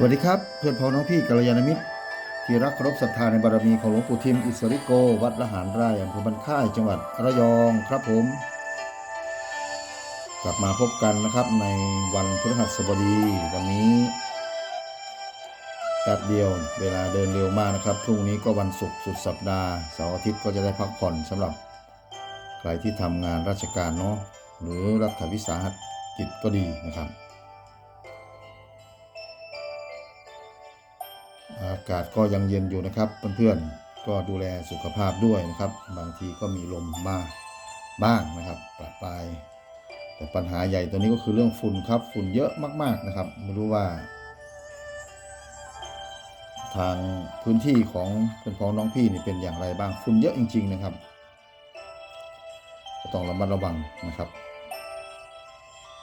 สวัสดีครับ เพื่อนพ้องน้องพี่กัลยาณมิตร ที่รักเคารพศรัทธาในบารมีของหลวงปู่ทิมอิสริโก วัดละหารไร่อำเภอบันค่ายจังหวัดระยองครับผม กลับมาพบกันนะครับในวันพฤหัสบดีวันนี้แป๊บเดียวเวลาเดินเร็วมากนะครับ พรุ่งนี้ก็วันศุกร์สุดสัปดาห์เสาร์อาทิตย์ก็จะได้พักผ่อนสำหรับ ใครที่ทำงานราชการเนาะหรือรัฐวิสาหกิจก็ดีนะครับากาศก็ยังเย็นอยู่นะครับ เพื่อนๆก็ดูแลสุขภาพด้วยนะครับ บางทีก็มีลมมาบ้างนะครับปะปลายแต่ปัญหาใหญ่ตัวนี้ก็คือเรื่องฝุ่นครับ ฝุ่นเยอะมาก ๆนะครับไม่รู้ว่า ทางพื้นที่ของเพื่อนพ้องน้องพี่นี่เป็นอย่างไรบ้างฝุ่นเยอะจริง ๆ นะครับต้องระมัดระวังนะครับ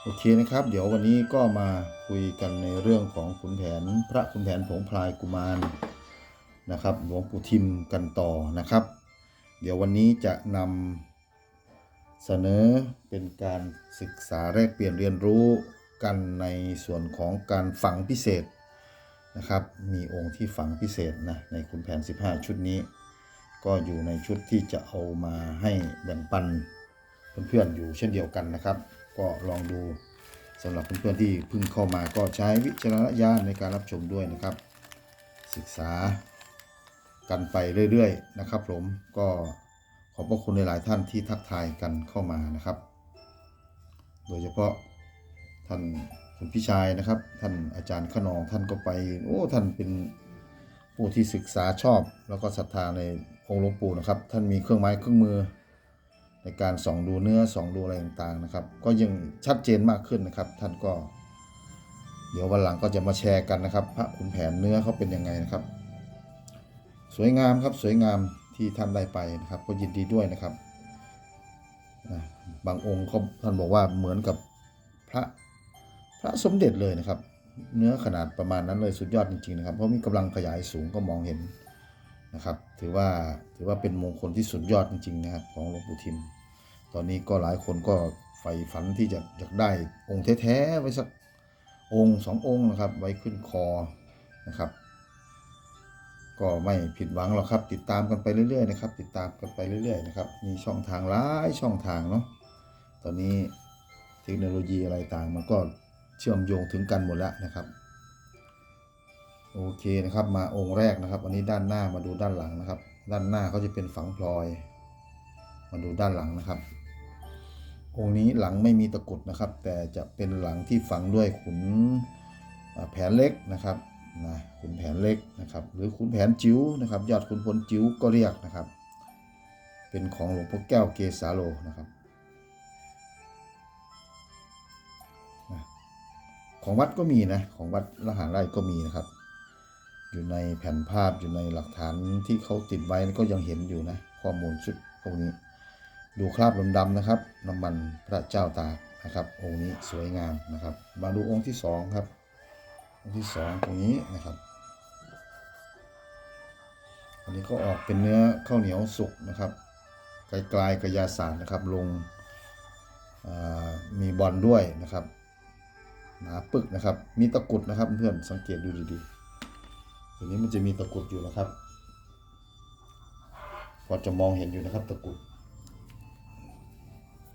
โอเคนะครับ เดี๋ยววันนี้ก็มาคุยกันในเรื่องของขุนแผนพระขุนแผนผงพลายกุมารนะครับหลวงปู่ทิมกันต่อนะครับ เดี๋ยววันนี้จะนำเสนอเป็นการศึกษาแลกเปลี่ยนเรียนรู้กันในส่วนของการฝังพิเศษนะครับ มีองค์ที่ฝังพิเศษนะในขุนแผน 15 ชุดนี้ ก็อยู่ในชุดที่จะเอามาให้แบ่งปันเพื่อนๆอยู่เช่นเดียวกันนะครับ ก็ลองดูสำหรับเพื่อนๆที่เพิ่งเข้ามาก็ใช้วิจารณญาณในการรับชมด้วยนะครับ ศึกษากันไปเรื่อยๆนะครับ ผมก็ขอบพระคุณหลายๆท่านที่ทักทายกันเข้ามานะครับ โดยเฉพาะท่านคุณพี่ชายนะครับ ท่านอาจารย์ขนองท่านก็ไปโอ้ท่านเป็นผู้ที่ศึกษาชอบ แล้วก็ศรัทธาในองค์หลวงปู่นะครับ ท่านมีเครื่องไม้เครื่องมือ ในการส่องดูเนื้อส่องดูอะไรต่างๆนะครับ ก็ยังชัดเจนมากขึ้นนะครับ ท่านก็ เดี๋ยววันหลังก็จะมาแชร์กันนะครับ พระขุนแผนเนื้อเขาเป็นยังไงนะครับ สวยงามครับสวยงามที่ท่านได้ไปนะครับ ก็ยินดีด้วยนะครับบางองค์เขาท่านบอกว่าเหมือนกับพระพระสมเด็จเลยนะครับ เนื้อขนาดประมาณนั้นเลยสุดยอดจริงๆนะครับ เพราะมีกำลังขยายสูงก็มองเห็นนะครับ ถือว่าถือว่าเป็นมงคลที่สุดยอดจริงๆนะครับ ของหลวงปู่ทิม ตอนนี้ก็หลายคนก็ใฝ่ฝันที่จะอยากได้องค์แท้ๆไว้สักองค์สององค์นะครับ ไว้ขึ้นคอนะครับ ก็ไม่ผิดหวังหรอกครับ ติดตามกันไปเรื่อยๆนะครับ ติดตามกันไปเรื่อยๆนะครับ มีช่องทางหลายช่องทางเนาะตอนนี้เทคโนโลยีอะไรต่างมันก็เชื่อมโยงถึงกันหมดแล้วนะครับโอเคนะครับมาองค์แรกนะครับ อันนี้ด้านหน้ามาดูด้านหลังนะครับ ด้านหน้าเขาจะเป็นฝังพลอย มาดูด้านหลังนะครับ องค์นี้หลังไม่มีตะกุดนะครับ แต่จะเป็นหลังที่ฝังด้วยขุนแผนเล็กนะครับนะขุนแผนเล็กนะครับ หรือขุนแผนจิ๋วนะครับ ยอดขุนพลจิ๋วก็เรียกนะครับ เป็นของหลวงพ่อแก้วเกสาโลนะครับนะของวัดก็มีนะของวัดละหารไร่ก็มีนะครับ อยู่ในแผ่นภาพอยู่ในหลักฐานที่เขาติดไว้ก็ยังเห็นอยู่นะข้อมูลชุดพวกนี้ ดูคราบดำๆนะครับ น้ำมันพระเจ้าตากนะครับ องค์นี้สวยงามนะครับ มาดูองค์ที่สองครับ องค์ที่สองตรงนี้นะครับอันนี้ก็ออกเป็นเนื้อข้าวเหนียวสุกนะครับไกลๆกระยาศาสตร์นะครับ ลงมีบอลด้วยนะครับหนาปึกนะครับ มีตะกุดนะครับเพื่อนสังเกตดูดีๆทีนี้มันจะมีตะกุดอยู่นะครับพอจะมองเห็นอยู่นะครับตะกุด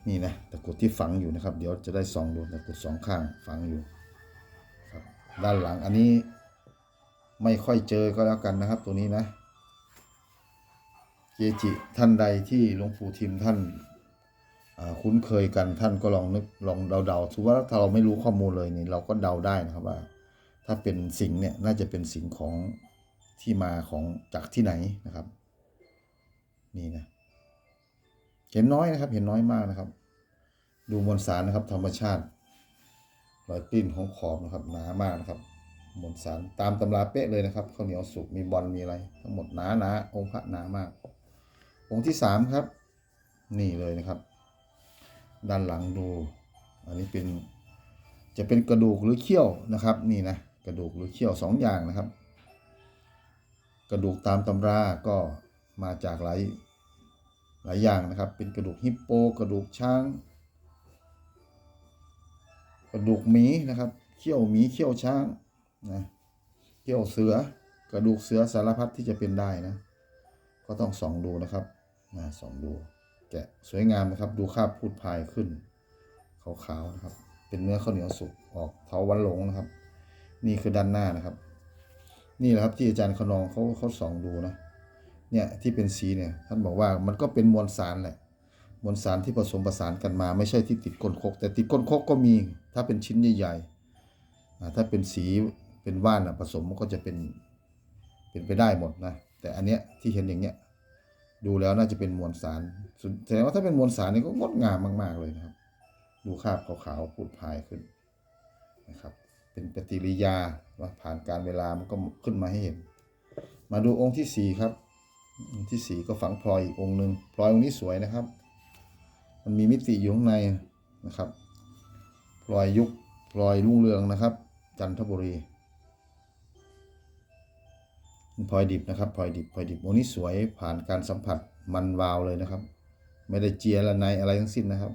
นี่นะตะกรุดที่ฝังอยู่นะครับ เดี๋ยวจะได้ส่องดูตะกรุดสองข้างฝังอยู่ครับด้านหลังอันนี้ไม่ค่อยเจอก็แล้วกันนะครับ ตัวนี้นะเกจิท่านใดที่หลวงปู่ทิมท่านาคุ้นเคยกันท่านก็ลองนึกลองเดาๆถือว่าถ้าเราไม่รู้ข้อมูลเลยนี่เราก็เดาได้นะครับว่า ถ้าเป็นสิงเนี่ยน่าจะเป็นสิงของที่มาของจากที่ไหนนะครับ นี่นะ เห็นน้อยนะครับ เห็นน้อยมากนะครับ ดูมวลสารนะครับ ธรรมชาติรอยปิ้นของขอบนะครับหนามากนะครับมวลสารตามตำราเป๊ะเลยนะครับข้าวเหนียวสุกมีบอลมีอะไร ทั้งหมดหนาหนาองค์พระหนามาก องค์ที่สามครับ นี่เลยนะครับ ด้านหลังดู อันนี้เป็นจะเป็นกระดูกหรือเขี้ยวนะครับ นี่นะกระดูกหรือเขี้ยวสองอย่างนะครับ กระดูกตามตำราก็มาจากหลาย หลายอย่างนะครับ เป็นกระดูกฮิปโป กระดูกช้าง กระดูกหมีนะครับ เขี้ยวหมีเขี้ยวช้างนะเขี้ยวเสือกระดูกเสือสารพัดที่จะเป็นได้นะ ก็ต้องส่องดูนะครับนะส่องดูแกะสวยงามนะครับ ดูคาบพูดพายขึ้นขาวๆนะครับ เป็นเนื้อข้าวเหนียวสุกออกเทาวันหลงนะครับ นี่คือด้านหน้านะครับ นี่แหละครับที่อาจารย์ขนองเขาเขาส่องดูนะ เนี่ยที่เป็นสีเนี่ยท่านบอกว่ามันก็เป็นมวลสารแหละมวลสารที่ผสมประสานกันมา ไม่ใช่ที่ติดก้นคก แต่ติดก้นคกก็มีถ้าเป็นชิ้นใหญ่ๆอ่ถ้าเป็นสีเป็นว่านผสมก็จะเป็นเป็นไปได้หมดนะแต่อันเนี้ยที่เห็นอย่างเงี้ยดูแล้วน่าจะเป็นมวลสารแสดงว่าถ้าเป็นมวลสารนี่ก็งดงามมาก ๆเลยนะครับ ดูคราบขาวๆพูดพายขึ้นนะครับ เป็นปฏิริยาว่าผ่านการเวลามันก็ขึ้นมาให้เห็น มาดูองค์ที่สี่ครับ ที่สี่ก็ฝังพลอยอีกองค์หนึ่งพลอยองค์นี้สวยนะครับ มันมีมิติอยู่ข้างในนะครับพลอยยุคพลอยรุ่งเรืองนะครับ จันทบุรีพลอยดิบนะครับพลอยดิบพลอยดิบองค์นี้สวยผ่านการสัมผัสมันวาวเลยนะครับ ไม่ได้เจียละในอะไรทั้งสิ้นนะครับ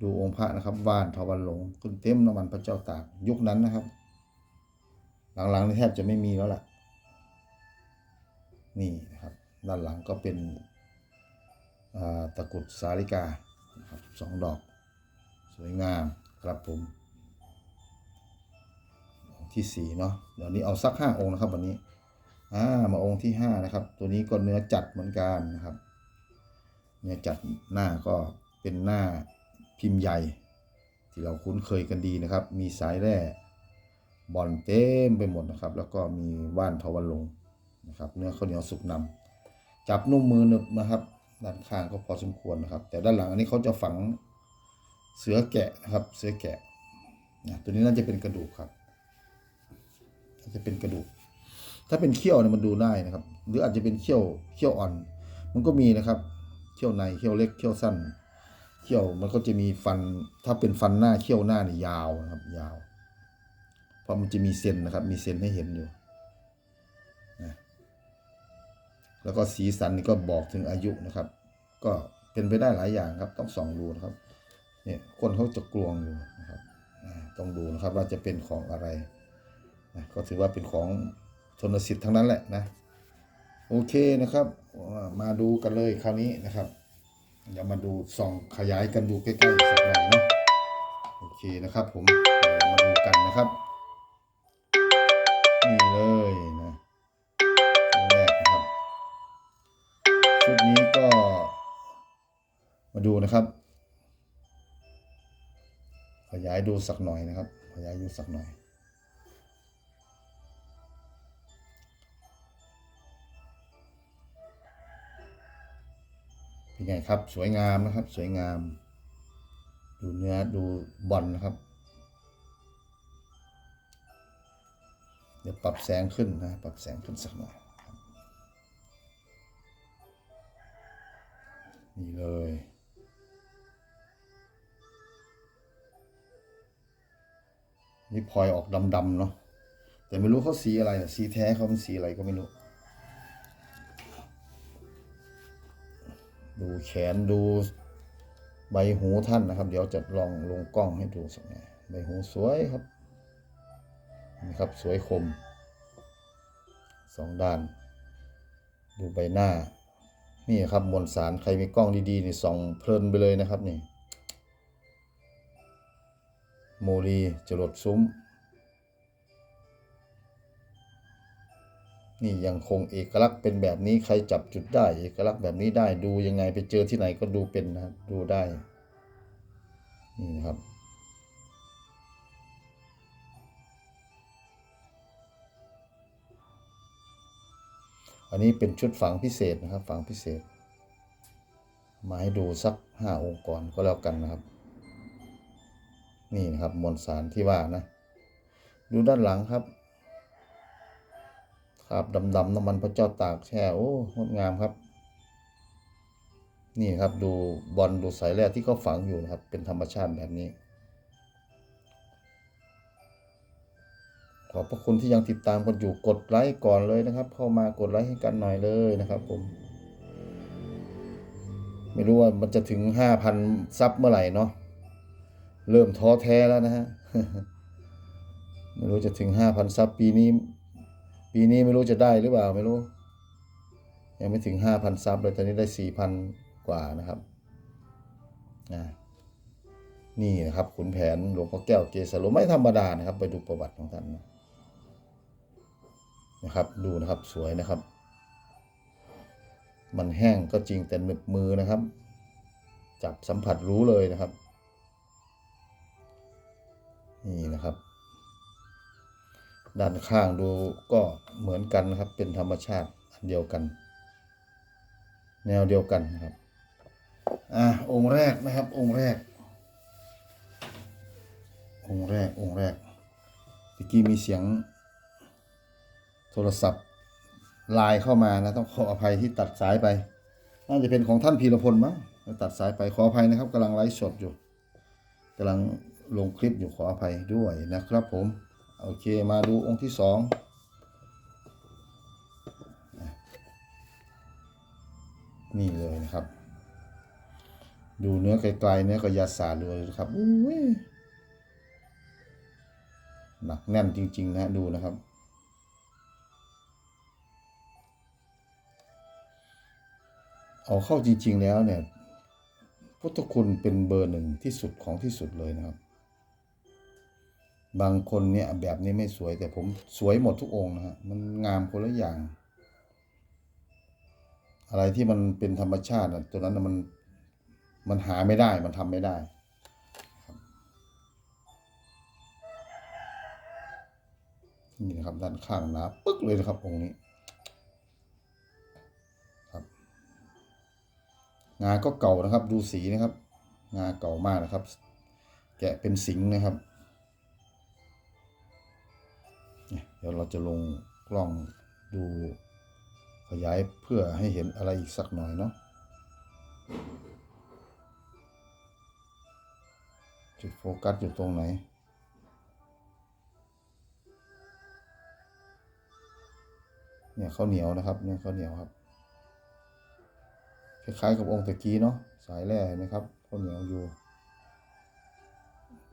ดูองค์พระนะครับว่านทวันหลงขึ้นเต็มน้ำมันพระเจ้าตากยุคนั้นนะครับ หลังๆนี่แทบจะไม่มีแล้วล่ะนี่นะครับ ด้านหลังก็เป็นตะกรุดสาริกาครับสองดอก สวยงามครับผมที่สี่เนาะเดี๋ยวนี้เอาสักห้าองค์นะครับวันนี้อ่ามาองค์ที่ห้านะครับ ตัวนี้ก็เนื้อจัดเหมือนกันนะครับ เนื้อจัดหน้าก็เป็นหน้าพิมพ์ใหญ่ ที่เราคุ้นเคยกันดีนะครับ มีสายแร่บอลเต็มไปหมดนะครับ แล้วก็มีว่านทวันลงนะครับ เนื้อข้าวเหนียวสุกนำ จับนุ่มมือหนึบนะครับด้านข้างก็พอสมควรนะครับ แต่ด้านหลังอันนี้เขาจะฝังเสือแกะนะครับ เสือแกะนะตัวนี้น่าจะเป็นกระดูกครับน่าจะเป็นกระดูก ถ้าเป็นเขี้ยวเนี่ยมันดูได้นะครับ หรืออาจจะเป็นเขี้ยวเขี้ยวอ่อน มันก็มีนะครับเขี้ยวในเขี้ยวเล็กเขี้ยวสั้นเขี้ยวมันก็จะมีฟัน ถ้าเป็นฟันหน้าเขี้ยวหน้านี่ยาวนะครับ ยาว เพราะมันจะมีเซนนะครับ มีเซนให้เห็นอยู่ แล้วก็สีสันนี่ก็บอกถึงอายุนะครับ ก็เป็นไปได้หลายอย่างครับ ต้องส่องดูนะครับ เนี่ยคนเขาจะกลวงอยู่นะครับต้องดูนะครับว่าจะเป็นของอะไรนะก็ถือว่าเป็นของชนสิทธิ์ทั้งนั้นแหละนะ โอเคนะครับ มาดูกันเลยคราวนี้นะครับเดี๋ยวมาดูส่องขยายกันดูใกล้ๆสักหน่อยเนาะโอเคนะครับ ผมเดี๋ยวมาดูกันนะครับ ยายดูสักหน่อยนะครับ ขยายดูสักหน่อย เป็นไงครับ สวยงามนะครับ สวยงาม ดูเนื้อดูบอลนะครับ เดี๋ยวปรับแสงขึ้นนะ ปรับแสงขึ้นสักหน่อย นี่เลย นี่พลอยออกดำๆเนาะแต่ไม่รู้เขาสีอะไรสีแท้เขาเป็นสีอะไรก็ไม่รู้ ดูแขนดูใบหูท่านนะครับ เดี๋ยวจะลองลงกล้องให้ดูสักหน่อยใบหูสวยครับนี่ครับสวยคมสองด้าน ดูใบหน้า นี่ครับมวลสารใครมีกล้องดีๆนี่ส่องเพลินไปเลยนะครับนี่ โมลีจรดซุ้ม นี่ยังคงเอกลักษณ์เป็นแบบนี้ใครจับจุดได้ เอกลักษณ์แบบนี้ได้ดูยังไงไปเจอที่ไหนก็ดูเป็นนะดูได้นี่นะครับอันนี้เป็นชุดฝังพิเศษนะครับ ฝังพิเศษ มาให้ดูสักห้าองค์ก่อนก็แล้วกันนะครับ นี่นะครับมวลสารที่ว่านะดูด้านหลังครับครับดำๆน้ำมันพระเจ้าตากแช่โอ้งดงามครับ นี่ครับดูบอลดูสายแร่ที่เขาฝังอยู่นะครับ เป็นธรรมชาติแบบนี้ ขอบพระคุณที่ยังติดตามกันอยู่กดไลค์ก่อนเลยนะครับ เข้ามากดไลค์ให้กันหน่อยเลยนะครับผมไม่รู้ว่ามันจะถึงห้าพันซับเมื่อไหร่เนาะ เริ่มท้อแท้แล้วนะฮะไม่รู้จะถึงห้าพันซับปีนี้ ปีนี้ไม่รู้จะได้หรือเปล่าไม่รู้ ยังไม่ถึงห้าพันซับเลยตอนนี้ได้สี่พันกว่านะครับนะนี่นะครับขุนแผนหลวงพ่อแก้วเกษาโลไม่ธรรมดานะครับ ไปดูประวัติของท่านนะนะครับ ดูนะครับสวยนะครับ มันแห้งก็จริงแต่หนึบมือนะครับ จับสัมผัสรู้เลยนะครับ นี่นะครับ ด้านข้างดูก็เหมือนกันนะครับ เป็นธรรมชาติอันเดียวกัน แนวเดียวกันนะครับ อะองค์แรกนะครับ องค์แรก องค์แรกองค์แรกตะกี้มีเสียงโทรศัพท์ไลน์เข้ามานะต้องขออภัยที่ตัดสายไป น่าจะเป็นของท่านพีรพลมั้งตัดสายไปขออภัยนะครับกำลังไลฟ์สดอยู่กำลัง ลงคลิปอยู่ขออภัยด้วยนะครับผม โอเคมาดูองค์ที่สองนี่เลยนะครับ ดูเนื้อไกลๆเนื้อกระยาศาสตร์เลยนะครับอุ้ยหนักแน่นจริง ๆ นะดูนะครับ เอาเข้าจริง ๆ แล้วเนี่ยพุทธคุณเป็นเบอร์หนึ่งที่สุดของที่สุดเลยนะครับ บางคนเนี่ยแบบนี้ไม่สวยแต่ผมสวยหมดทุกองค์นะฮะมันงามคนละอย่าง อะไรที่มันเป็นธรรมชาตินะตัวนั้นนะมันมันหาไม่ได้มันทำไม่ได้นี่นะครับด้านข้างหนาปึ๊กเลยนะครับองค์นี้ครับ งาก็เก่านะครับ ดูสีนะครับ งาเก่ามากนะครับ แกะเป็นสิงนะครับ เดี๋ยวเราจะลงกล้องดูขยายเพื่อให้เห็นอะไรอีกสักหน่อยเนาะจุดโฟกัสอยู่ตรงไหนเนี่ยข้าวเหนียวนะครับเนี่ยข้าวเหนียวครับคล้ายๆกับองค์ตะกี้เนาะสายแร่เห็นไหมครับข้าวเหนียวอยู่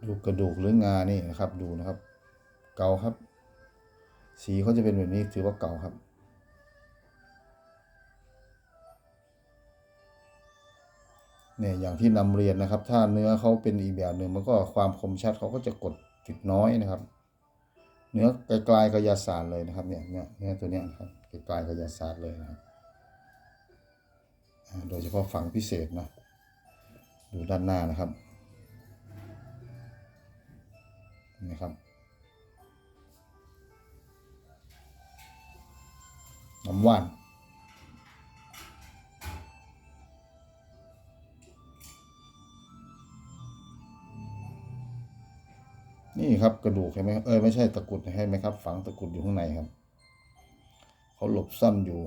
ดูกระดูกหรืองานี่นะครับดูนะครับ เกาครับ สีเขาจะเป็นแบบนี้ถือว่าเก่าครับ เนี่ยอย่างที่นำเรียนนะครับ ถ้าเนื้อเขาเป็นอีกแบบหนึ่งมันก็ความคมชัดเขาก็จะกดจุดน้อยนะครับ เนื้อไกลๆกระยาศาสตร์เลยนะครับเนี่ยเนี่ยเนื้อตัวเนี้ยครับไกลๆกระยาศาสตร์เลยนะครับโดยเฉพาะฝั่งพิเศษนะดูด้านหน้านะครับนี่ครับ น้ำว่านนี่ครับกระดูกเห็นไหมเออไม่ใช่ตะกุดเห็นไหมครับ ฝังตะกุดอยู่ข้างในครับ เขาหลบซ่อนอยู่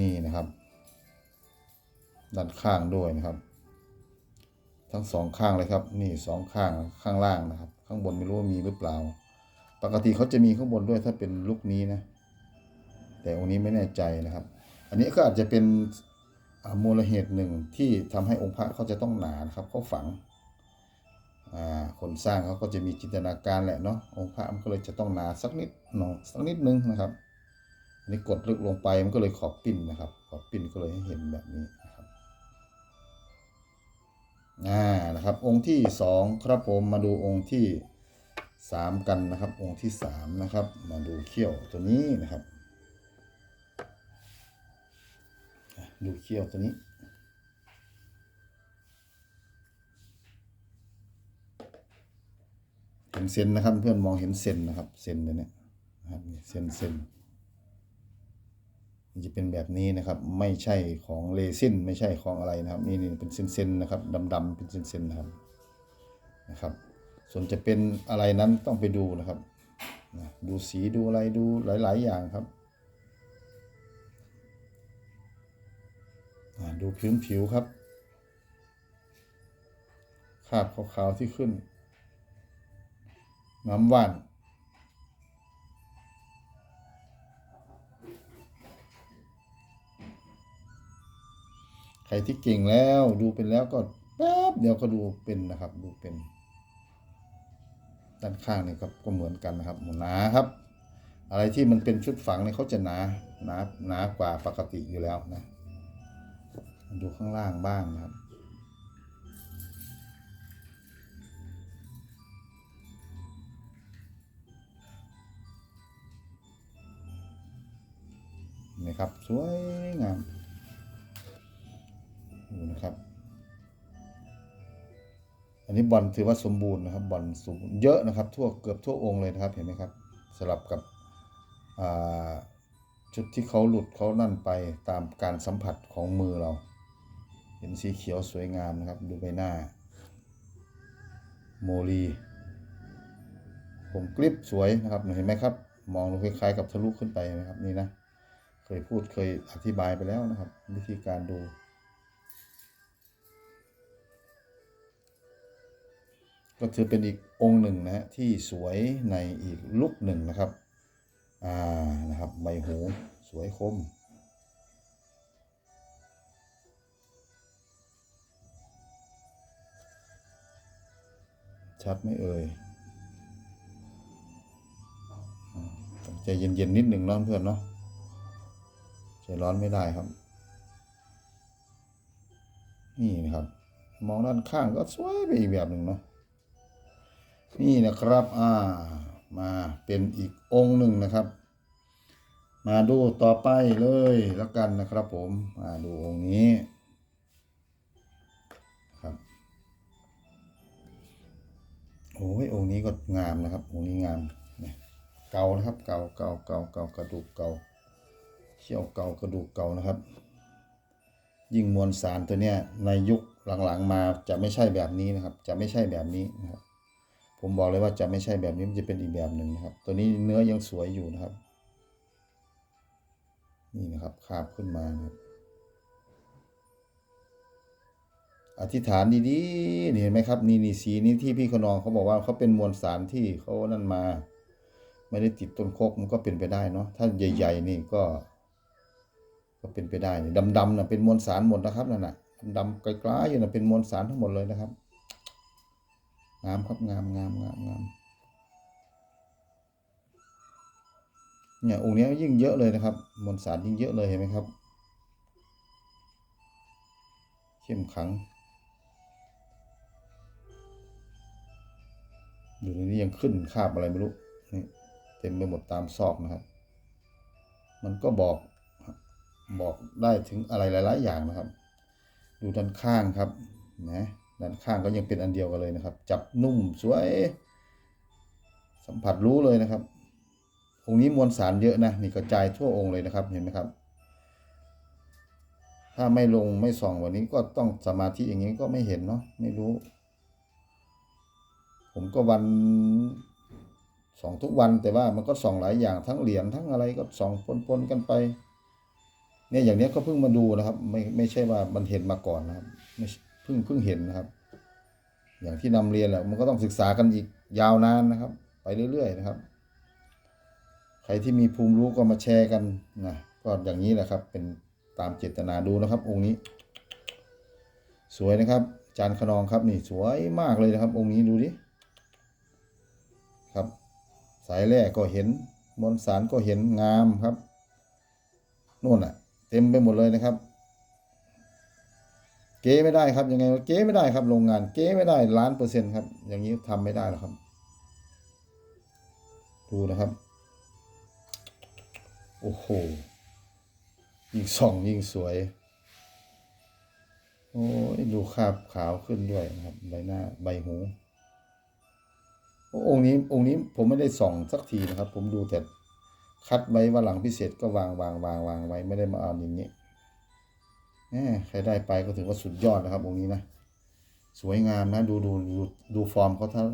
นี่นะครับ ด้านข้างด้วยนะครับ ทั้งสองข้างเลยครับ นี่สองข้างข้างล่างนะครับ ข้างบนไม่รู้ว่ามีหรือเปล่า ปกติเขาจะมีข้างบนด้วยถ้าเป็นลูกนี้นะ แต่องค์นี้ไม่แน่ใจนะครับ อันนี้ก็อาจจะเป็นมูลเหตุหนึ่งที่ทำให้องค์พระเขาจะต้องหนานะครับเขาฝังคนสร้างเขาก็จะมีจินตนาการแหละเนาะองค์พระมันก็เลยจะต้องหนาสักนิดหนองสักนิดนึงนะครับอันนี้กดลึกลงไปมันก็เลยขอบปิ้นนะครับ ขอบปิ้นก็เลยให้เห็นแบบนี้นะครับอ่านะครับองค์ที่สองครับผมมาดูองค์ที่สามกันนะครับ องค์ที่สามนะครับ มาดูเขี้ยวตัวนี้นะครับ ดูเขี้ยวตัวนี้ เห็นเซนนะครับ เพื่อนมองเห็นเซนนะครับเซนตัวเนี้ยนะครับนี่เซนเซนมันจะเป็นแบบนี้นะครับ ไม่ใช่ของเลซินไม่ใช่ของอะไรนะครับ นี่นี่เป็นเซนเซนนะครับดำๆเป็นเซนเซนนะครับนะครับ ส่วนจะเป็นอะไรนั้นต้องไปดูนะครับ ดูสีดูอะไรดูหลาย ๆ อย่างครับ ดูผิวผิวครับคราบขาวๆที่ขึ้น น้ำว่าน ใครที่เก่งแล้วดูเป็นแล้วก็แป๊บเดียวก็ดูเป็นนะครับ ดูเป็นด้านข้างนี่ครับก็เหมือนกันนะครับหนาครับ อะไรที่มันเป็นชุดฝังเนี่ยเขาจะหนาหนาหนากว่าปกติอยู่แล้วนะ ดูข้างล่างบ้างนะครับ นะครับ สวยงามดูนะครับ อันนี้บอลถือว่าสมบูรณ์นะครับ บอลสมบูรณ์เยอะนะครับ ทั่วเกือบทั่วองค์เลยนะครับ เห็นไหมครับ สลับกับอ่าจุดที่เขาหลุดเขานั่นไปตามการสัมผัสของมือเรา ห็นสีเขียวสวยงามนะครับ ดูใบหน้า โมลี ผมกริปสวยนะครับเห็นไหมครับ มองดูคล้ายๆ กับทะลุขึ้นไปนะครับนี่นะ เคยพูดเคยอธิบายไปแล้วนะครับ วิธีการดูก็ถือเป็นอีกองค์หนึ่งนะฮะที่สวยในอีกลุกหนึ่งนะครับ อ่า นะครับใบหูสวยคม ชัดไหมเอ่ยใจเย็นๆนิดหนึ่งเนาะเพื่อนเนาะใจร้อนไม่ได้ครับ นี่นะครับ มองด้านข้างก็สวยไปอีกแบบหนึ่งเนาะนี่นะครับอ่ามาเป็นอีกองค์หนึ่งนะครับ มาดูต่อไปเลยแล้วกันนะครับผมมาดูองค์นี้ โอ้ยองค์นี้ก็งามนะครับองค์นี้งามเนี่ยเก่านะครับ เก่าเก่าเก่าเก่ากระดูกเก่าเขี้ยวเก่ากระดูกเก่านะครับ ยิ่งมวลสารตัวเนี้ยในยุคหลังๆมาจะไม่ใช่แบบนี้นะครับ จะไม่ใช่แบบนี้นะครับ ผมบอกเลยว่าจะไม่ใช่แบบนี้มันจะเป็นอีกแบบหนึ่งนะครับ ตัวนี้เนื้อยังสวยอยู่นะครับ นี่นะครับคาบขึ้นมานะครับ อธิษฐานดีๆนี่เห็นไหมครับ นี่นี่สีนี้ที่พี่ขนองเขาบอกว่าเขาเป็นมวลสารที่เขานั่นมา ไม่ได้ติดต้นโคกมันก็เป็นไปได้เนาะถ้าใหญ่ ๆ นี่ก็ ก็เป็นไปได้นี่ดำๆนะเป็นมวลสารหมดนะครับนั่นน่ะดำๆไกลๆอยู่นะเป็นมวลสารทั้งหมดเลยนะครับงามครับงามงามงามงามเนี่ยองค์นี้ยิ่งเยอะเลยนะครับ มวลสารยิ่งเยอะเลยเห็นไหมครับ เข้มขัง อยู่ในนี้ยังขึ้นคาบอะไรไม่รู้นี่เต็มไปหมดตามซอกนะครับ มันก็บอกบอกได้ถึงอะไรหลาย ๆ อย่างนะครับ ดูด้านข้างครับนะด้านข้างก็ยังเป็นอันเดียวกันเลยนะครับ จับนุ่มสวย สัมผัสรู้เลยนะครับองค์นี้มวลสารเยอะนะนี่กระจายทั่วองค์เลยนะครับเห็นไหมครับ ถ้าไม่ลงไม่ส่องวันนี้ก็ต้องสมาธิอย่างนี้ก็ไม่เห็นเนาะไม่รู้ ผมก็วันส่องทุกวันแต่ว่ามันก็ส่องหลายอย่างทั้งเหรียญทั้งอะไรก็ส่องปนๆกันไป เนี่ยอย่างเนี้ยก็เพิ่งมาดูนะครับ ไม่ไม่ใช่ว่ามันเห็นมาก่อนนะครับไม่เพิ่งเพิ่งเห็นนะครับ อย่างที่นำเรียนแหละมันก็ต้องศึกษากันอีกยาวนานนะครับ ไปเรื่อย ๆ นะครับ ใครที่มีภูมิรู้ก็มาแชร์กันนะก็อย่างนี้แหละครับ เป็นตามเจตนาดูนะครับ องค์นี้ สวยนะครับ จานขนองครับนี่สวยมากเลยนะครับ องค์นี้ดูดิ ครับ สายแรกก็เห็นมวลสารก็เห็นงามครับนู่นอะเต็มไปหมดเลยนะครับ เก๊ไม่ได้ครับยังไงเก๊ไม่ได้ครับโรงงานเก๊ไม่ได้ล้านเปอร์เซ็นต์ครับ อย่างนี้ทำไม่ได้หรอกครับ ดูนะครับ โอ้โหยิ่งส่องยิ่งสวย โอ้ยดูคราบขาวขึ้นด้วยนะครับ ใบหน้าใบหู องค์นี้องค์นี้ผมไม่ได้ส่องสักทีนะครับ ผมดูแต่คัดไว้ว่าหลังพิเศษก็วางวางวางวางไว้ไม่ได้มาเอาอย่างนี้แหมใครได้ไปก็ถือว่าสุดยอดนะครับ องค์นี้นะสวยงามนะดูดูดูดูฟอร์มเขาถ้า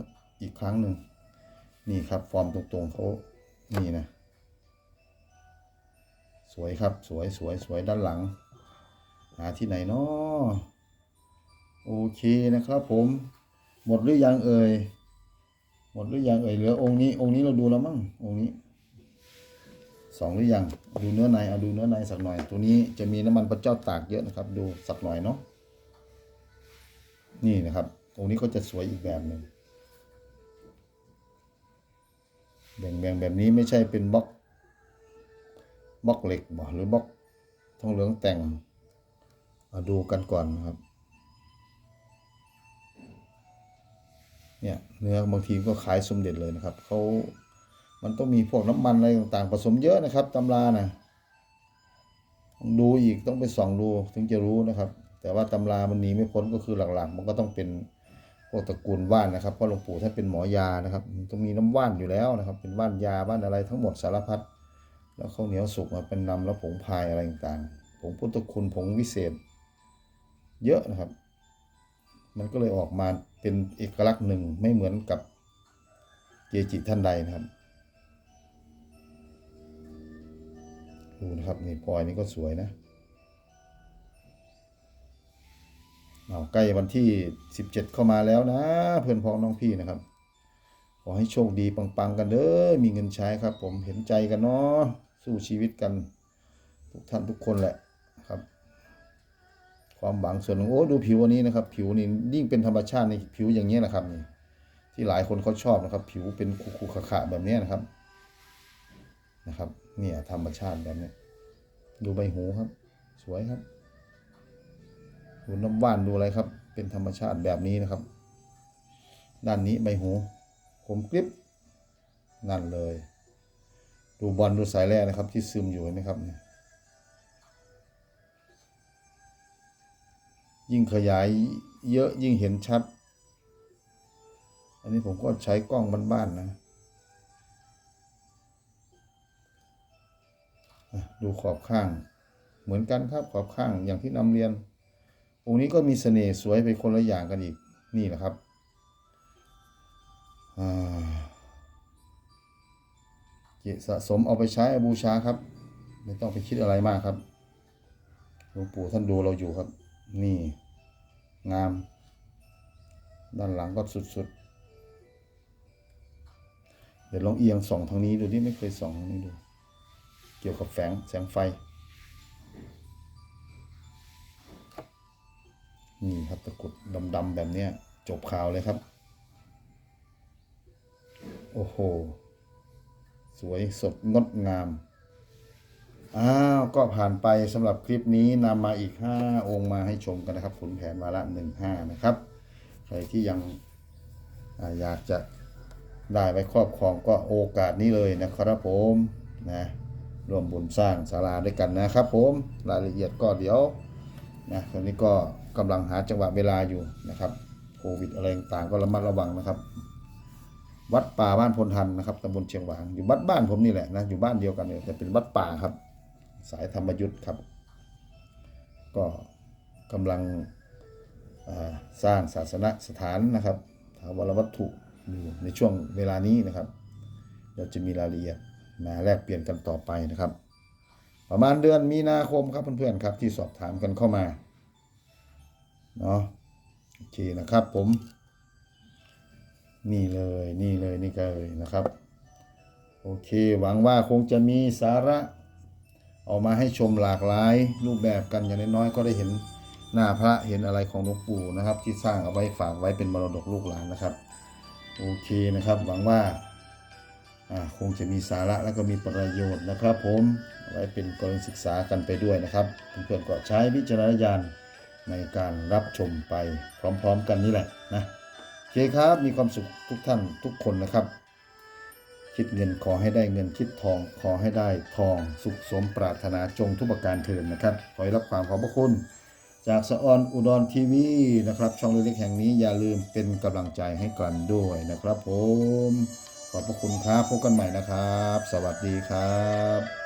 อีกครั้งหนึ่งนี่ครับฟอร์มตรงๆเขานี่นะ สวยครับสวยสวยสวยด้านหลัง หาที่ไหนเนาะโอเคนะครับผมหมดหรือยังเอ่ย หมดหรือยังเอ่ยเหลือองค์นี้ องค์นี้เราดูแล้วมั้งองค์นี้สองหรือยังดูเนื้อในเอาดูเนื้อในสักหน่อย ตัวนี้จะมีน้ำมันพระเจ้าตากเยอะนะครับ ดูสักหน่อยเนาะนี่นะครับองค์นี้ก็จะสวยอีกแบบหนึ่งแบ่งแบ่งแบบนี้ไม่ใช่เป็นบล็อกบล็อกเหล็กบ่หรือบล็อกทองเหลืองแต่งมาดูกันก่อนนะครับ เนี่ยเนื้อบางทีก็ขายสมเด็จเลยนะครับเขามันต้องมีพวกน้ำมันอะไรต่างๆผสมเยอะนะครับตำรานะต้องดูอีกต้องไปส่องดูถึงจะรู้นะครับ แต่ว่าตำรามันหนีไม่พ้นก็คือหลักๆ มันก็ต้องเป็นพวกตระกูลว่านนะครับเพราะหลวงปู่ท่านเป็นหมอยานะครับต้องมีน้ำว่านอยู่แล้วนะครับ เป็นว่านยาว่านอะไรทั้งหมดสารพัดแล้วข้าวเหนียวสุกมาเป็นนำแล้วผงพายอะไรต่างๆผงพุทธคุณผงวิเศษ เยอะนะครับ มันก็เลยออกมาเป็นเอกลักษณ์หนึ่งไม่เหมือนกับเกจิท่านใดนะครับดูนะครับนี่พลอยนี่ก็สวยนะเอาใกล้วันที่ 17 เข้ามาแล้วนะ เพื่อนพ้องน้องพี่นะครับ ขอให้โชคดีปังๆกันเด้อมีเงินใช้ครับ ผมเห็นใจกันเนาะสู้ชีวิตกัน ทุกท่านทุกคนแหละ ความหวังส่วนหนึ่งโอ้ดูผิวอันนี้นะครับ ผิวนี่ยิ่งเป็นธรรมชาติในผิวอย่างนี้นะครับนี่ที่หลายคนเขาชอบนะครับ ผิวเป็นคูๆขะแบบนี้นะครับนะครับ เนี่ยธรรมชาติแบบนี้ดูใบหูครับ สวยครับดูน้ำว่านดูอะไรครับ เป็นธรรมชาติแบบนี้นะครับ ด้านนี้ใบหูคมกริบนั่นเลย ดูบอลดูสายแร่นะครับ ที่ซึมอยู่เห็นไหมครับเนี่ย ยิ่งขยายเยอะยิ่งเห็นชัด อันนี้ผมก็ใช้กล้องบ้านๆนะอะดูขอบข้าง เหมือนกันครับขอบข้างอย่างที่นำเรียน องค์นี้ก็มีเสน่ห์สวยไปคนละอย่างกันอีก นี่แหละครับเก็บสะสมเอาไปใช้อบูชาครับ ไม่ต้องไปคิดอะไรมากครับหลวงปู่ท่านดูเราอยู่ครับ นี่ งาม ด้านหลังก็สุดๆ เดี๋ยวลองเอียงส่องทางนี้ดูที่ไม่เคยส่องทางนี้ดู เกี่ยวกับแสงแสงไฟ นี่ครับตะกุดดำๆแบบเนี้ย จบข่าวเลยครับ โอ้โห สวยสดงดงาม อ้าวก็ผ่านไปสำหรับคลิปนี้นำมาอีก 5 องค์มาให้ชมกันนะครับขุนแผนวาระ15 นะครับ ใครที่ยังออยากจะได้ไว้ครอบครองก็โอกาสนี้เลยนะครับผมนะร่วมบุญสร้างศาลาด้วยกันนะครับผมรายละเอียดก็เดี๋ยวนะตอนนี้ก็กำลังหาจังหวะเวลาอยู่นะครับโควิดอะไรต่างก็ระมัดระวังนะครับ วัดป่าบ้านพลทันนะครับตำบลเชียงหวางอยู่บ้านบ้านผมนี่แหละนะอยู่บ้านเดียวกันเลยแต่เป็นวัดป่าครับ สายธรรมยุทธ์ครับ ก็กำลังสร้างศาสนสถานนะครับถาวรวัตถุอยู่ในช่วงเวลานี้นะครับ เราจะมีรายละเอียดมาแลกเปลี่ยนกันต่อไปนะครับ ประมาณเดือนมีนาคมครับเพื่อนๆครับที่สอบถามกันเข้ามาเนาะโอเคนะครับผม นี่เลยนี่เลยนี่เลยนะครับ โอเค หวังว่าคงจะมีสาระ ออกมาให้ชมหลากหลายรูปแบบกันอย่างน้อยๆก็ได้เห็นหน้าพระเห็นอะไรของหลวงปู่นะครับ ที่สร้างเอาไว้ฝากไว้เป็นมรดกลูกหลานนะครับ โอเคนะครับ หวังว่าคงจะมีสาระและก็มีประโยชน์นะครับ ผมไว้เป็นกรณีศึกษากันไปด้วยนะครับเพื่อนๆก็ใช้วิจารณญาณในการรับชมไปพร้อมๆกันนี่แหละนะโอเคครับมีความสุขทุกท่านทุกคนนะครับ คิดเงินขอให้ได้เงินคิดทอง ขอให้ได้ทอง สุขสมปรารถนาจงทุกประการเถินนะครับ ขอให้รับความขอบพระคุณ จากสะออนอุดรทีวีนะครับ ช่องเล็กๆแห่งนี้อย่าลืมเป็นกำลังใจให้กันด้วยนะครับผมขอบพระคุณครับพบกันใหม่นะครับ สวัสดีครับ